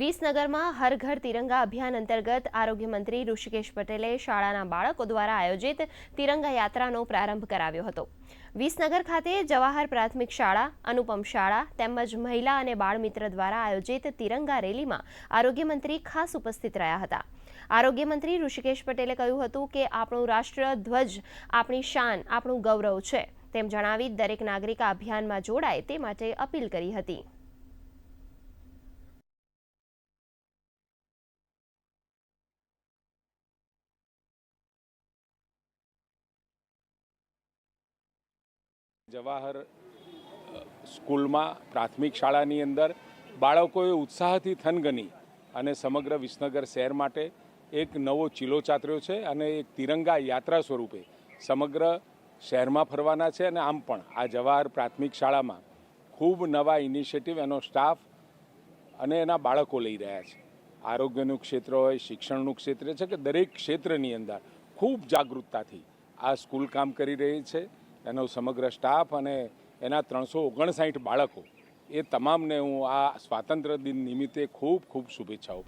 વિસનગરમાં હર ઘર તિરંગા અભિયાન અંતર્ગત આરોગ્યમંત્રી ઋષિકેશ પટેલે શાળાના બાળકો દ્વારા આયોજિત તિરંગા યાત્રાનો પ્રારંભ કરાવ્યો હતો. વિસનગર ખાતે જવાહર પ્રાથમિક શાળા, અનુપમ શાળા તેમજ મહિલા અને બાળ મિત્ર દ્વારા આયોજિત તિરંગા રેલીમાં આરોગ્યમંત્રી ખાસ ઉપસ્થિત રહ્યા હતા. આરોગ્યમંત્રી ઋષિકેશ પટેલે કહ્યું હતું કે, આપણું રાષ્ટ્ર ધ્વજ, આપણી શાન, આપણું ગૌરવ છે. તેમ જણાવી દરેક નાગરિક અભિયાનમાં જોડાય તે માટે અપીલ કરી હતી. જવાહર સ્કૂલમાં પ્રાથમિક શાળાની અંદર બાળકોએ ઉત્સાહથી થનગની અને સમગ્ર વિસનગર શહેર માટે એક નવો ચીલો ચાતર્યો છે અને એક તિરંગા યાત્રા સ્વરૂપે સમગ્ર શહેરમાં ફરવાના છે અને આમ પણ આ જવાહર પ્રાથમિક શાળામાં ખૂબ નવા ઇનિશિયેટિવ એનો સ્ટાફ અને એના બાળકો લઈ રહ્યા છે. આરોગ્યનું ક્ષેત્ર હોય, શિક્ષણનું ક્ષેત્ર છે કે દરેક ક્ષેત્રની અંદર ખૂબ જાગૃતતાથી આ સ્કૂલ કામ કરી રહી છે. એનો સમગ્ર સ્ટાફ અને એના ત્રણસો ઓગણસાઠ બાળકો, એ તમામને હું આ સ્વાતંત્ર્ય દિન નિમિત્તે ખૂબ ખૂબ શુભેચ્છાઓ.